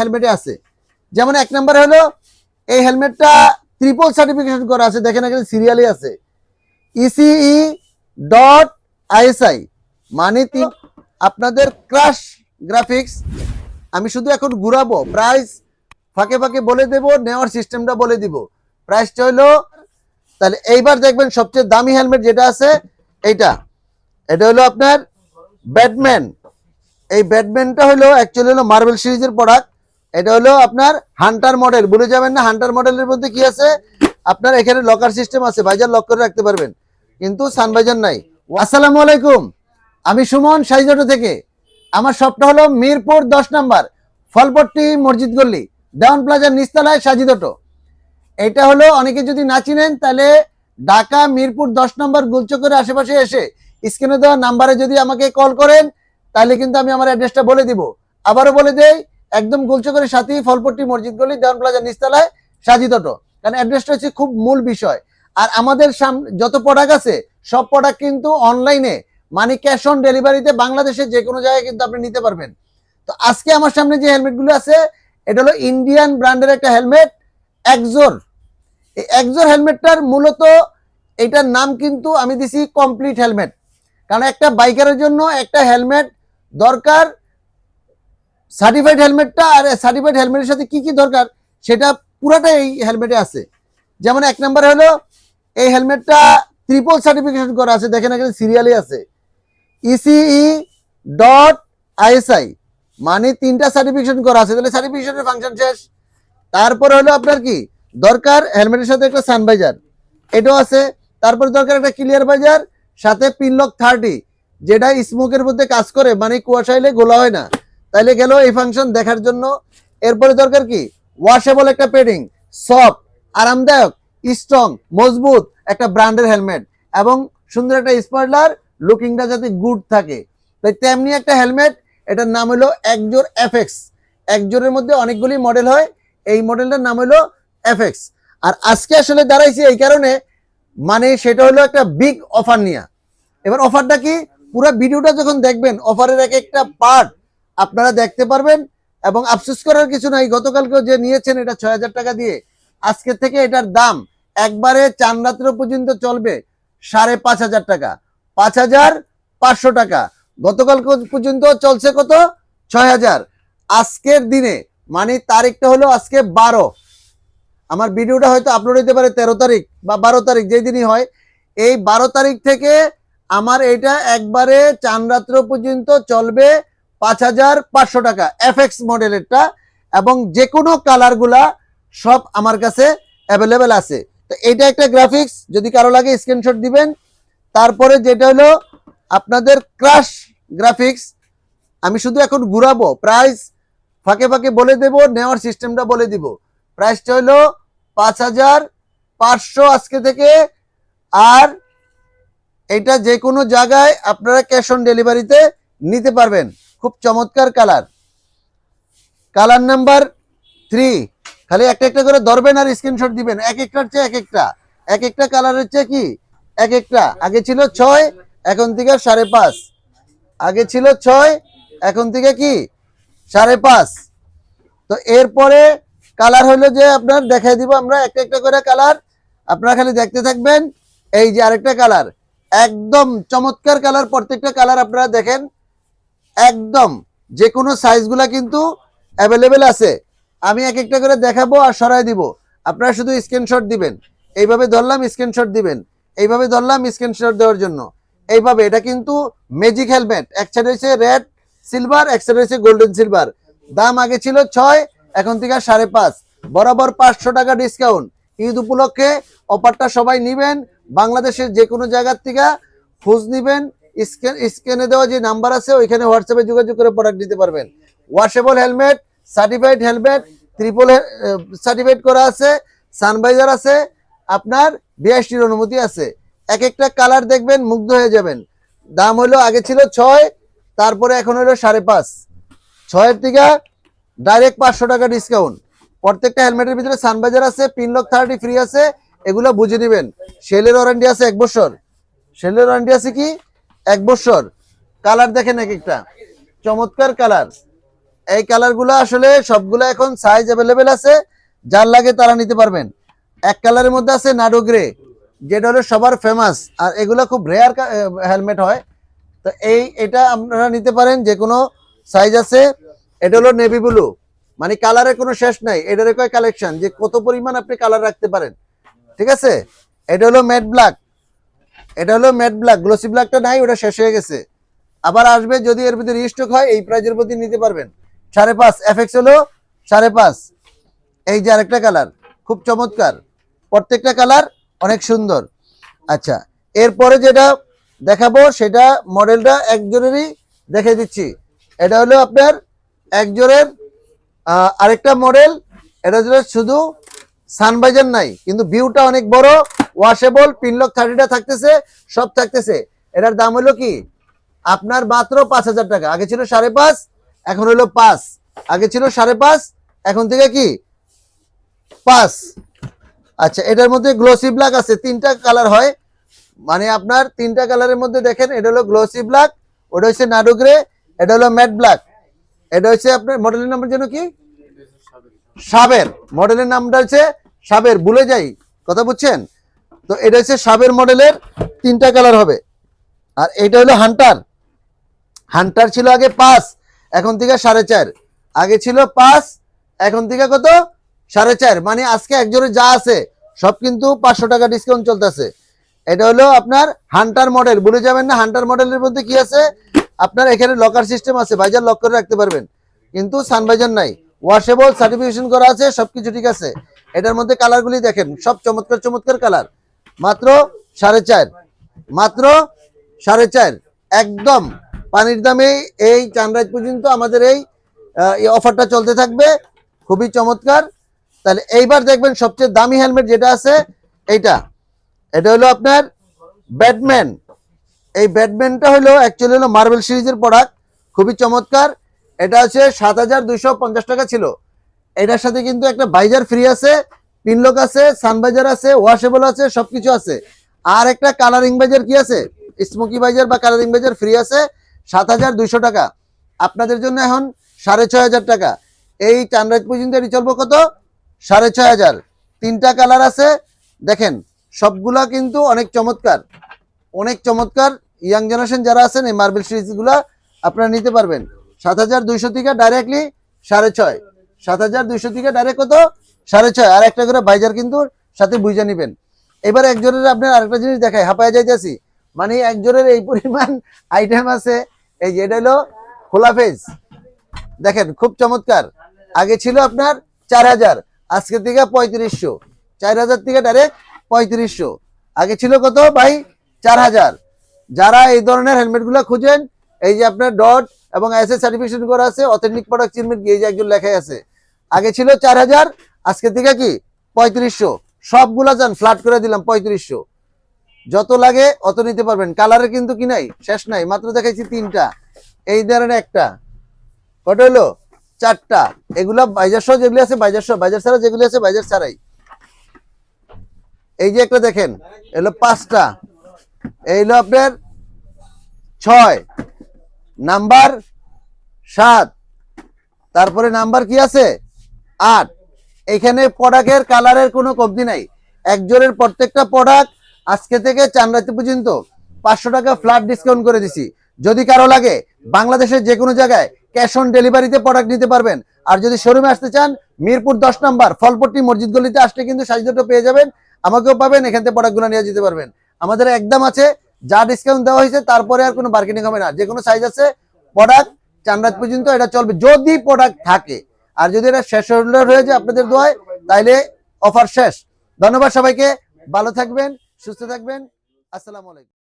হেলমেটে আছে। যেমন এক নম্বর হলো এই হেলমেটটা ট্রিপল সার্টিফিকেশন করা আছে। দেখেন এখানে সিরিয়ালই আছে। ইসিই ডট আইএসআই মানে তিন আপনাদের ক্রাশ গ্রাফিক্স আমি শুধু এখন ঘুরাবো প্রাইস ফাঁকে ফাঁকে বলে দেব নেওয়ার সিস্টেমটা বলে দিব। প্রাইসটা হলো তাহলে এইবার দেখবেন সবচেয়ে দামি হেলমেট যেটা আছে এইটা। এটা হলো আপনার ব্যাটম্যান এই ব্যাটম্যানটা হলো অ্যাকচুয়ালি হলো মার্বেল সিরিজের প্রোডাক্ট এটা হলো আপনার হান্টার মডেল। ভুলে যাবেন না, হান্টার মডেলের মধ্যে কি আছে? আপনার এখানে লকার সিস্টেম আছে ভাইজার লক করে রাখতে পারবেন। কিন্তু সানভাইজার নাই। আসসালামু আলাইকুম। আমি সুমন সাইজটো থেকে। আমার শপটা হলো মিরপুর দশ নাম্বার, ফলপট্টি মসজিদ গল্লি দেওয়ান প্লাজার নিস্তালায় সাজিদটো। এটা হলো অনেকে যদি না চিনেন, তাহলে ঢাকা মিরপুর দশ নম্বর গুলচকের আশেপাশে এসে স্ক্রিনে দেওয়া নাম্বারে যদি আমাকে কল করেন, তাহলে কিন্তু আমি আমার অ্যাড্রেসটা বলে দিব। আবারও বলে দেই একদম গুলচকের সাথেই ফলপট্টি মসজিদ গলি, দেওয়ান প্লাজা নিস্তালায় সাজিদটো কারণ অ্যাড্রেসটা হচ্ছে খুব মূল বিষয়। আর আমাদের যত প্রোডাক্ট আছে, সব প্রোডাক্ট কিন্তু অনলাইনে মানে ক্যাশ অন ডেলিভারিতে বাংলাদেশের যে কোনো জায়গায় কিন্তু আপনি নিতে পারবেন। তো আজকে আমার সামনে যে হেলমেটগুলো আছে, এটা হলো ইন্ডিয়ান ব্র্যান্ডের একটা হেলমেট একজোর এই একজোর হেলমেটটার মূলত এটার নাম কিন্তু আমি দিছি কমপ্লিট হেলমেট কারণ একটা বাইকারের জন্য একটা হেলমেট দরকার সার্টিফাইড হেলমেটটা আর সার্টিফাইড হেলমেটের সাথে কি কি দরকার সেটা পুরাটা এই হেলমেটে আছে। যেমন এক নম্বর হলো, এই হেলমেটটা ট্রিপল সার্টিফিকেশন করা আছে, দেখেন এখানে সিরিয়ালই আছে। ইসিই ডট আইএসআই মানে তিনটা সার্টিফিকেশন করা আছে। তাহলে সার্টিফিকেশনের ফাংশন শেষ। তারপরে হলো আপনার কি? দরকার হেলমেটের সাথে একটা সানভাইজার এটাও আছে। তারপরে দরকার একটা ক্লিয়ার বাজার সাথে পিনলক থার্টি যেটা স্মোকের মধ্যে কাজ করে মানে কুয়াশা এলে গোলা হয় না। তাইলে গেল এই ফাংশন দেখার জন্য। এরপরে দরকার কি? ওয়াশেবল একটা পেডিং সফট আরামদায়ক স্ট্রং মজবুত একটা ব্র্যান্ডের হেলমেট এবং সুন্দর একটা স্পয়লার লুকিংটা যাতে গুড থাকে। তাই তেমনি একটা হেলমেট এটার নাম হলো একজোর এফএক্স একজোরের মধ্যে অনেকগুলি মডেল হয়, এই মডেলটার নাম হলো এফএক্স আর আজকে আসলে দাঁড়াইছি এই কারণে মানে সেটা হলো একটা বিগ অফার নিয়ে। এবার অফারটা কি? পুরো ভিডিওটা যখন দেখবেন অফারের এক একটা পার্ট আপনারা দেখতে পারবেন এবং আফসোস করার কিছু নাই, গতকালকেও যে নিয়েছেন এটা ছয় হাজার টাকা দিয়ে, আজকে থেকে এটার দাম একবারে চান রাত্র পর্যন্ত চলবে সাড়ে পাঁচ হাজার টাকা, পাঁচ হাজার পাঁচশো টাকা। গতকাল পর্যন্ত চলছে কত? ছয় হাজার। আজকের দিনে মানে তারিখটা হলো আজকে বারো। আমার ভিডিওটা হয়তো আপলোড হতে পারে তেরো তারিখ বা বারো তারিখ, যেই দিনই হয়। এই বারো তারিখ থেকে আমার এটা একবারে চান রাত্র পর্যন্ত চলবে পাঁচ হাজার পাঁচশো টাকা এফএক্স মডেলেরটা এবং যে কোনো কালারগুলা সব আমার কাছে অ্যাভেলেবেল আছে। তো এইটা একটা গ্রাফিক্স যদি কারও লাগে স্ক্রিনশট দিবেন। তারপরে যেটা হলো, আপনাদের ক্রাশ গ্রাফিক্স আমি শুধু এখন ঘুরাবো প্রাইস ফাঁকে ফাঁকে বলে দেব, নেওয়ার সিস্টেমটা বলে দিব। প্রাইসটা হলো পাঁচ হাজার পাঁচশো আজকে থেকে, আর এটা যে কোনো জায়গায় আপনারা ক্যাশ অন ডেলিভারিতে নিতে পারবেন। খুব চমৎকার কালার। Colour number three. খালি একটা একটা করে ধরবেন আর স্ক্রিনশট দিবেন। এক একটার চেয়ে এক একটা। এক একটা কালারের চেয়ে কি? এক একটা। আগে ছিল ছয়, এখন থেকে সাড়ে পাঁচ। আগে ছিল ছয়, এখন থেকে কি? সাড়ে পাঁচ। তো এরপরে কালার হলো যে আপনার দেখাই দিব আমরা একটা একটা করে কালার। আপনারা খালি দেখতে থাকবেন। এই যে আরেকটা কালার। একদম চমৎকার কালার প্রত্যেকটা কালার আপনারা দেখেন। একদম যে কোনো সাইজগুলা কিন্তু অ্যাভেলেবেল আছে। আমি এক একটা করে দেখাবো আর সরাই দিব। আপনারা শুধু স্ক্রিনশট দিবেন। এইভাবে ধরলাম স্ক্রিনশট দিবেন। এইভাবে ধরলাম স্ক্রিনশট দেওয়ার জন্য। এইভাবে, এটা কিন্তু ম্যাজিক হেলমেট এক সাইড হয়েছে রেড সিলভার এক সাইড হয়েছে গোল্ডেন সিলভার দাম আগে ছিল ছয়, এখন থেকে সাড়ে পাঁচ। বরাবর পাঁচশো টাকা ডিসকাউন্ট ঈদ উপলক্ষে অফারটা সবাই নিবেন। বাংলাদেশের যে কোনো জায়গার থেকে খোঁজ নিবেন। স্ক্যান, স্ক্যানে দেওয়া যে নাম্বার আছে, ওইখানে হোয়াটসঅ্যাপে যোগাযোগ করে প্রোডাক্ট নিতে পারবেন। Washable helmet certified helmet triple certified করা আছে সানভাইজার আছে, আপনার বিএসটির অনুমতি আছে। এক একটা কালার দেখবেন, মুগ্ধ হয়ে যাবেন। দাম হলো, আগে ছিল ছয়, তারপরে এখন হলো সাড়ে পাঁচ। ছয়ের থেকে ডাইরেক্ট পাঁচশো টাকা ডিসকাউন্ট প্রত্যেকটা হেলমেটের ভিতরে সানভাইজার আছে পিনলক থার্টি ফ্রি আছে, এগুলো বুঝে নেবেন। সেলের ওয়ারেন্টি আছে এক বছর। সেলের ওয়ারেন্টি আছে কি? এক বছর। কালার দেখেন এক একটা চমৎকার কালার এই কালারগুলো আসলে সবগুলো এখন সাইজ অ্যাভেলেবেল আছে। যার লাগে তারা নিতে পারবেন। এক কালারের মধ্যে আছে নাডো গ্রে যেটা হলো সবার ফেমাস আর এগুলো খুব রেয়ার হেলমেট হয়। তো এই, এটা আপনারা নিতে পারেন যে কোনো সাইজ আছে। এটা হলো নেভি ব্লু মানে কালারের কোনো শেষ নাই। এটার কয় কালেকশন যে কত পরিমাণ আপনি কালার রাখতে পারেন। ঠিক আছে? এটা হলো ম্যাট ব্ল্যাক এটা হলো ম্যাট ব্ল্যাক গ্লোসি ব্ল্যাকটা নাই ওটা শেষ হয়ে গেছে। আবার আসবে যদি এর ভিতরে রিস্টক হয় এই প্রাইজের প্রতি নিতে পারবেন। সাড়ে পাঁচ এফএক্স হলো সাড়ে পাঁচ। এই যে আরেকটা কালার খুব চমৎকার। প্রত্যেকটা কালার অনেক সুন্দর। আচ্ছা এরপরে যেটা দেখাবো সেটা মডেলটা একজনেরই দেখে দিচ্ছি। এটা হলো আপনার একজনের আহ, আরেকটা মডেল এটা হলো শুধু সানবাইজার নাই, কিন্তু ভিউটা অনেক বড় ওয়াশেবল পিনলক থার্টিটা থাকতেছে, সব থাকতেছে। এটার দাম হলো কি? আপনার মাত্র পাঁচ হাজার টাকা। আগে ছিল সাড়ে পাঁচ, এখন হলো পাঁচ। আগে ছিল সাড়ে পাঁচ, এখন থেকে কি? পাঁচ। আচ্ছা এটার মধ্যে গ্লোসি ব্ল্যাক আছে, তিনটা কালার হয়। মানে আপনার তিনটা কালারের মধ্যে দেখেন, এটা হলো গ্লোসি ব্ল্যাক ওটা হচ্ছে নাডু গ্রে এটা হলো ম্যাট ব্ল্যাক এটা হচ্ছে আপনার মডেলের নাম্বার জন্য কি? সাবের মডেলের নামটা হচ্ছে সাবের ভুলে যাই, কথা বুঝছেন? তো এটা হচ্ছে সাবের মডেলের তিনটা কালার হবে। আর এটা হলো হান্টার। হান্টার ছিল আগে পাঁচ, এখন থেকে সাড়ে চার। আগে ছিল পাঁচ, এখন থেকে কত? সাড়ে চার। মানে আজকে একজনের যা আছে, সব কিন্তু পাঁচশো টাকা ডিসকাউন্ট চলতেছে। এটা হলো আপনার হান্টার মডেল। ভুলে যাবেন না, হান্টার মডেলের মধ্যে কি আছে? আপনার এখানে লকার সিস্টেম আছে বাইজার লক করে রাখতে পারবেন। কিন্তু সানবাইজার নাই। ওয়াশেবল সার্টিফিকেশন করা আছে, সবকিছু ঠিক আছে। এটার মধ্যে কালারগুলি দেখেন, সব চমৎকার চমৎকার কালার মাত্র সাড়ে চার, মাত্র সাড়ে চার। একদম পানির দামে এই চানরাইজ পর্যন্ত আমাদের এই অফারটা চলতে থাকবে। খুবই চমৎকার। তাহলে এইবার দেখবেন সবচেয়ে দামি হেলমেট যেটা আছে, এইটা। এটা হলো আপনার ব্যাটম্যান। এই ব্যাটম্যানটা হলো অ্যাকচুয়ালি হলো মার্বেল সিরিজের প্রোডাক্ট খুবই চমৎকার। এটা আছে সাত হাজার দুইশো পঞ্চাশ টাকা ছিল। এটার সাথে কিন্তু একটা বাইজার ফ্রি আছে, পিনলক আছে, সানবাইজার আছে, ওয়াশেবল আছে, সবকিছু আছে। আর একটা কালারিং বাইজার কি আছে? স্মোকি বাইজার বা কালারিং বাইজার ফ্রি আছে, সাত হাজার দুইশো টাকা। আপনাদের জন্য এখন সাড়ে ছয় হাজার টাকা। এই চানরাজ পর্যন্ত এটি চলবো কত? সাড়ে ছয় হাজার। তিনটা কালার আছে। দেখেন, সবগুলা কিন্তু অনেক চমৎকার। অনেক চমৎকার ইয়াং জেনারেশন যারা আছেন এই মার্বেল সিরিজগুলা, আপনারা নিতে পারবেন। সাত হাজার দুইশো থেকে ডাইরেক্টলি সাড়ে ছয়। সাত হাজার দুইশো থেকে ডাইরেক্ট কত? সাড়ে ছয়। আর একটা করে বাইজার কিন্তু সাথে বুঝে নিবেন। এবার একজনের আপনার আরেকটা জিনিস দেখায় হাঁপায় যাইতেছি। মানে একজনের এই পরিমাণ আইটেম আছে, এই যে এটা হলো খোলা ফেজ দেখেন, খুব চমৎকার। আগে ছিল আপনার চার হাজার, আজকে থেকে পঁয়ত্রিশশো। চার হাজার থেকে ডাইরেক্ট পঁয়ত্রিশশো। আগে ছিল কত ভাই? চার হাজার। যারা এই ধরনের হেলমেটগুলো খুঁজেন, এই যে আপনার ডট এবং এসএস সার্টিফিকেশন করা আছে অথেন্টিক প্রোডাক্ট চিনমেন্ট এই যে একজন লেখাই আছে। আগে ছিল চার হাজার আজকে থেকে কি? পঁয়ত্রিশশো। সবগুলা যান ফ্ল্যাট করে দিলাম, পঁয়ত্রিশশো। যত লাগে অত নিতে পারবেন। কালারের কিন্তু কি নাই? শেষ নাই। মাত্র দেখাইছি তিনটা। এই ধরনের একটা। কত হলো? চারটা। এগুলা বাইজার সহ যেগুলি আছে, বাইজার সহ। বাইজার ছাড়া যেগুলি আছে, বাইজার ছাড়াই। এই যে একটা দেখেন, এলো পাঁচটা। এই হলো আপনার ছয়। নাম্বার সাত। তারপরে নাম্বার কি আছে? আট। এখানে প্রোডাক্টের কালারের কোনো কমতি নাই। একজনের প্রত্যেকটা প্রোডাক্ট আজকে থেকে চানরাতি পর্যন্ত পাঁচশো টাকা ফ্ল্যাট ডিসকাউন্ট করে দিছি। যদি কারও লাগে, বাংলাদেশের যে কোনো জায়গায় ক্যাশ অন ডেলিভারিতে প্রোডাক্ট নিতে পারবেন। আর যদি শোরুমে আসতে চান, মিরপুর দশ নাম্বার, ফলপট্টি মসজিদ গলিতে আসলে কিন্তু সাইজটা পেয়ে যাবেন। আমাকেও পাবেন, এখান থেকে প্রোডাক্টগুলো নিয়ে যেতে পারবেন। আমাদের একদম আছে যা ডিসকাউন্ট দেওয়া হয়েছে, তারপরে আর কোনো বার্গেনিং হবে না। যে কোনো সাইজ আছে প্রোডাক্ট চানরাত পর্যন্ত এটা চলবে। যদি প্রোডাক্ট থাকে, আর যদি এটা শেষ হয়ে যায় আপনাদের দোয়ায়, তাইলে অফার শেষ। ধন্যবাদ সবাইকে। ভালো থাকবেন, সুস্থ থাকবেন। আসসালামু আলাইকুম।